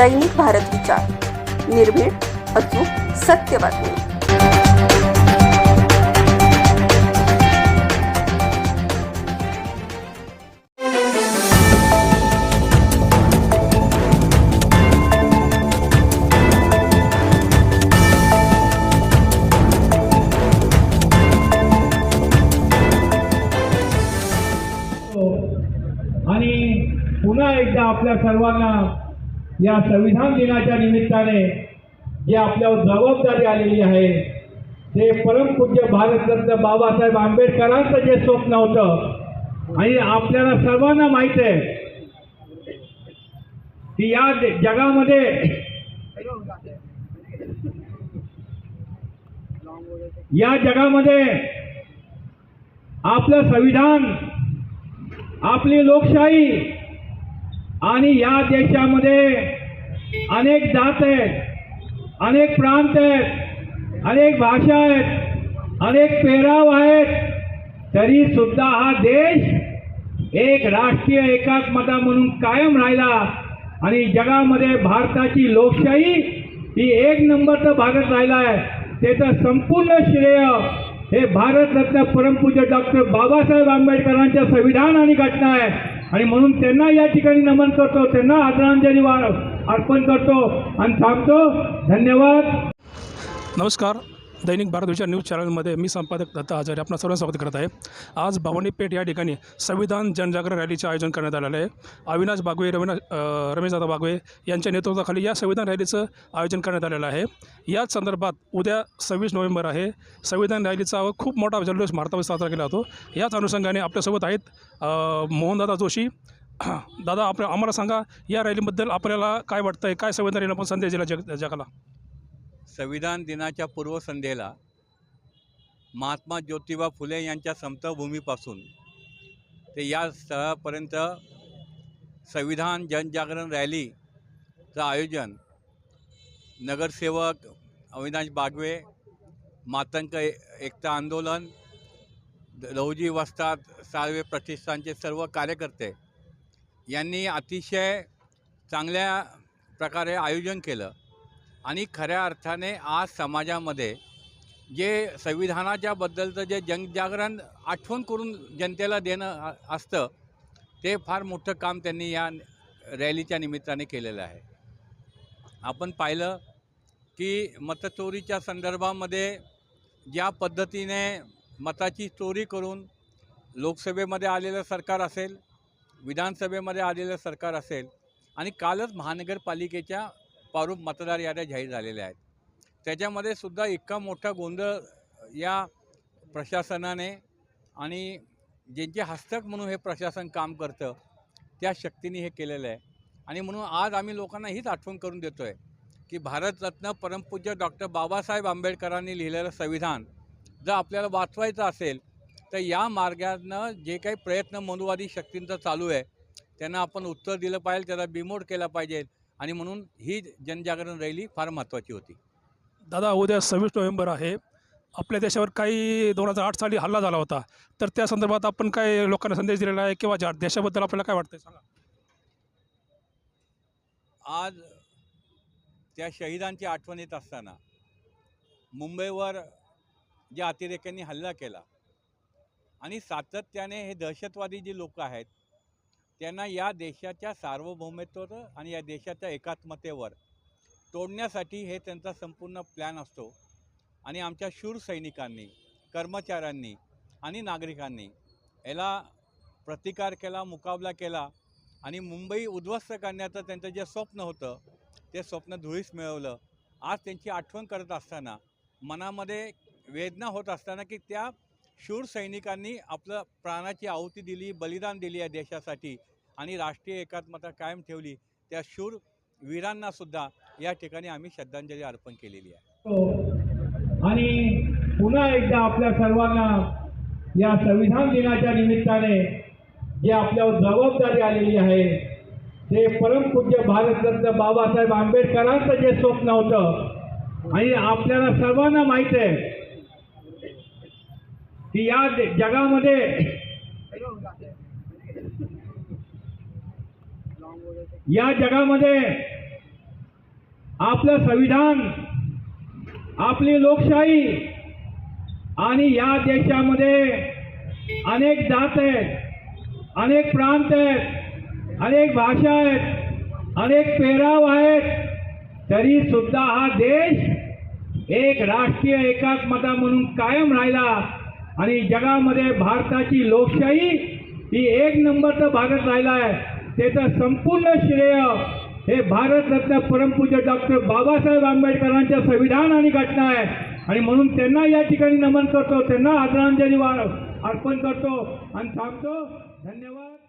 दैनिक भारत विचार निर्भीड अचूक सत्य बातमी. आणि पुन्हा एकदा आपल्या सर्वांना या संविधान दिनाच्या निमित्ताने जी आपल्यावर जबाबदारी आलेली आहे ते परमपूज्य भारतरत्न बाबासाहेब आंबेडकरांचं जे स्वप्न होतं आणि आपल्याला सर्वांना माहीत आहे की या जगामध्ये या जगामध्ये आपलं संविधान आपली लोकशाही आणि या देशामध्ये अनेक जात आहेत अनेक प्रांत आहेत अनेक भाषा आहेत अनेक पेहराव आहेत. तरी सुद्धा हा देश एक राष्ट्रीय एकात्मता म्हणून कायम राहिला आणि जगामध्ये भारताची लोकशाही ही एक नंबरचं भारत राहिला आहे. त्याचं संपूर्ण श्रेय हे भारतरत्न परमपूज्य डॉक्टर बाबासाहेब आंबेडकरांच्या संविधान आणि घटना आहे. आणि म्हणून त्यांना या ठिकाणी नमन करतो त्यांना आदरांजली अर्पण करतो आणि थांबतो. धन्यवाद. नमस्कार. दैनिक भारत विचार न्यूज चॅनलमध्ये मी संपादक दत्ता हजारे आपणा सर्व स्वागत करत आहे. आज भवानी पेठ या ठिकाणी संविधान जनजागरण रॅलीचे आयोजन करण्यात आलेलं आहे. अविनाश बागवे रविना अ, रमेशदादा बागवे यांच्या नेतृत्वाखाली या संविधान रॅलीचं आयोजन करण्यात आलेलं आहे. याच संदर्भात उद्या सव्वीस नोव्हेंबर आहे. संविधान रॅलीचा खूप मोठा जल्लोष भारतामध्ये साजरा केला जातो. याच अनुषंगाने आपल्यासोबत आहेत मोहनदादा जोशी. दादा आपल्या आम्हाला सांगा या रॅलीबद्दल आपल्याला काय वाटतं आहे काय संविधान रॅलीनं आपण संदेश दिला जग जगाला? संविधान दिनाच्या पूर्वसंध्येला महात्मा ज्योतिबा फुले यांच्या समतभूमीपासून ते या स्थळापर्यंत संविधान जनजागरण रॅलीचं आयोजन नगरसेवक अविनाश बागवे मातंक ए- एकता आंदोलन लहुजी वस्तात साळवे प्रतिष्ठानचे सर्व कार्यकर्ते यांनी अतिशय चांगल्या प्रकारे आयोजन केलं. आणि खऱ्या अर्थाने आज समाजामध्ये जे संविधानाच्या बद्दलचं जे जनजागरण आठवण करून जनतेला देणं असतं ते फार मोठं काम त्यांनी या रॅलीच्या निमित्ताने केलेलं आहे. आपण पाहिलं की मतचोरीच्या संदर्भामध्ये ज्या पद्धतीने मताची चोरी करून लोकसभेमध्ये आलेलं सरकार असेल विधानसभेमध्ये आलेलं सरकार असेल आणि कालच महानगरपालिकेच्या पारूप मतदार याद्या जाहीर झालेल्या आहेत. त्याच्यामध्ये सुद्धा इतका मोठा गोंधळ या प्रशासनाने आणि ज्यांचे हस्तक म्हणून हे प्रशासन काम करतं त्या शक्तीने हे केलेलं आहे. आणि म्हणून आज आम्ही लोकांना हीच आठवण करून देतो आहे की भारतरत्न परमपूज्य डॉक्टर बाबासाहेब आंबेडकरांनी लिहिलेलं संविधान जर आपल्याला वाचवायचं असेल तर या मार्गानं जे काही प्रयत्न मनुवादी शक्तींचा चालू आहे त्यांना आपण उत्तर दिलं पाहिजे त्याला बिमोड केला पाहिजे आणि म्हणून ही जनजागरण रॅली फार महत्त्वाची होती. दादा उद्या सव्वीस नोव्हेंबर आहे. आपल्या देशावर काही दोन हजार आठ साली हल्ला झाला होता. तर त्या संदर्भात आपण काय लोकांना संदेश दिलेला आहे किंवा ज्या देशाबद्दल आपल्याला काय वाटतं सांगा? आज त्या शहीदांची आठवण येत असताना मुंबईवर ज्या अतिरेक्यांनी हल्ला केला आणि सातत्याने हे दहशतवादी जे लोक आहेत त्यांना या देशाच्या सार्वभौमत्वावर आणि या देशाच्या एकात्मतेवर तोडण्यासाठी हे त्यांचा संपूर्ण प्लॅन असतो. आणि आमच्या शूर सैनिकांनी कर्मचाऱ्यांनी आणि नागरिकांनी याला प्रतिकार केला मुकाबला केला आणि मुंबई उद्ध्वस्त करण्याचं त्यांचं जे स्वप्न होतं ते स्वप्न धुळीस मिळवलं. आज त्यांची आठवण करत असताना मनामध्ये वेदना होत असताना की त्या शूर सैनिकांनी आपलं प्राणाची आहुती दिली बलिदान दिली या देशासाठी आणि राष्ट्रीय एकात्मता कायम ठेवली. त्या शूर वीरांनासुद्धा या ठिकाणी आम्ही श्रद्धांजली अर्पण केलेली आहे. हो. आणि पुन्हा एकदा आपल्या सर्वांना या संविधान दिनाच्या निमित्ताने जे आपल्यावर जबाबदारी आलेली आहे ते परमपूज्य भारतरत्न बाबासाहेब आंबेडकरांचं जे स्वप्न होतं आणि आपल्याला सर्वांना माहीत आहे की या जगामध्ये या जगामध्ये आपलं संविधान आपली लोकशाही आणि या देशामध्ये अनेक जात आहेत अनेक प्रांत आहेत अनेक भाषा आहेत अनेक पेहराव आहेत तरी सुद्धा हा देश एक राष्ट्रीय एकात्मता म्हणून कायम राहिला. आणि जगामध्ये भारताची लोकशाही ही एक नंबरचं भागत राहिला आहे. त्याचं संपूर्ण श्रेय हे भारतरत्न परमपूज्य डॉक्टर बाबासाहेब आंबेडकरांच्या संविधान आणि घटना आहे. आणि म्हणून त्यांना या ठिकाणी नमन करतो त्यांना आदरांजली अर्पण करतो आणि सांगतो धन्यवाद.